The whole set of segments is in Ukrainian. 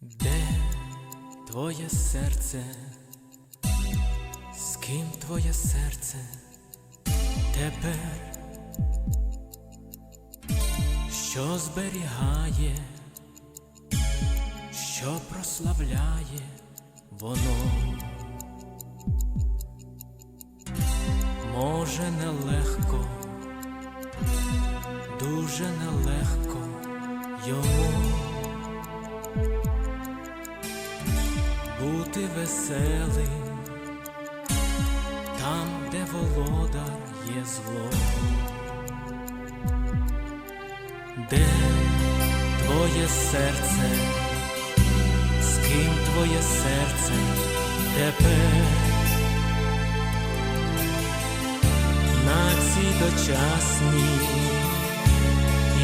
Де твоє серце? З ким твоє серце тепер? Що зберігає, що прославляє воно? Може нелегко, дуже нелегко йому. бути веселим там, де володар є зло, де твоє серце, з ким твоє серце тепер? На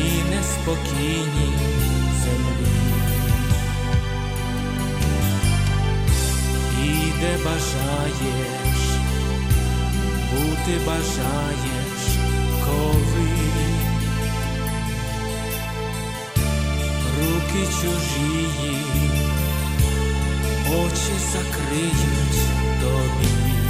цій неспокійній землі. І де бажаєш, бути бажаєш, коли руки чужії, очі закриють тобі.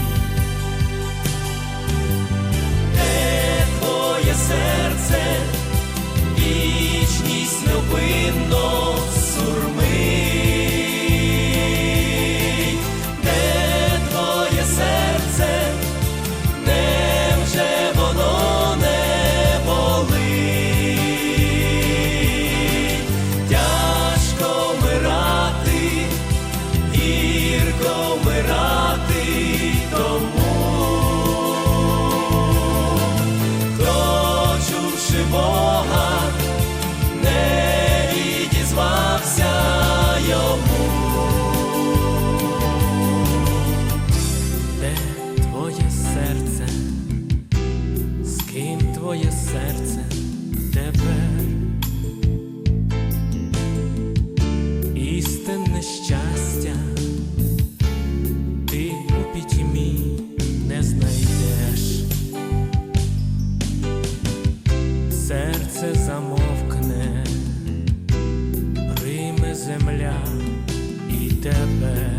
Твоє серце тепер? Істинне щастя ти у пітьмі не знайдеш, серце замовкне, прийме земля і тебе.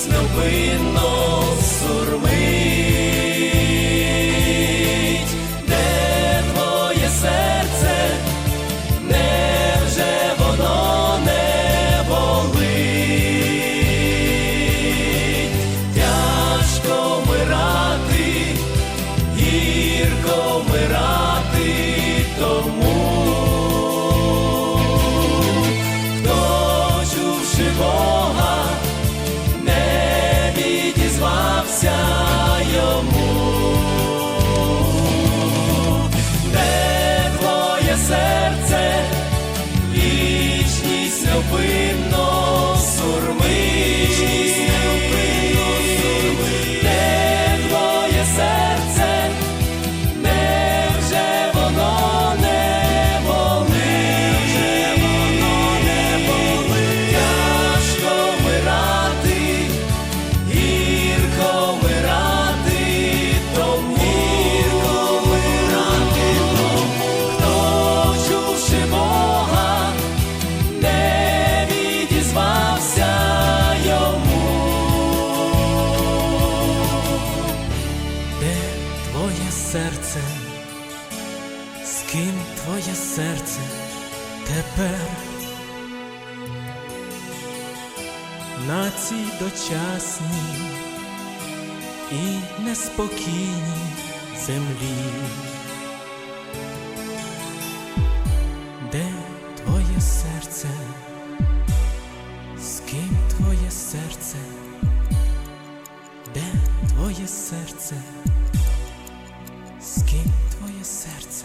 Вічність see. Серце тепер? На цій дочасній і неспокійній землі. Де твоє серце, з ким твоє серце, де твоє серце, з ким твоє серце?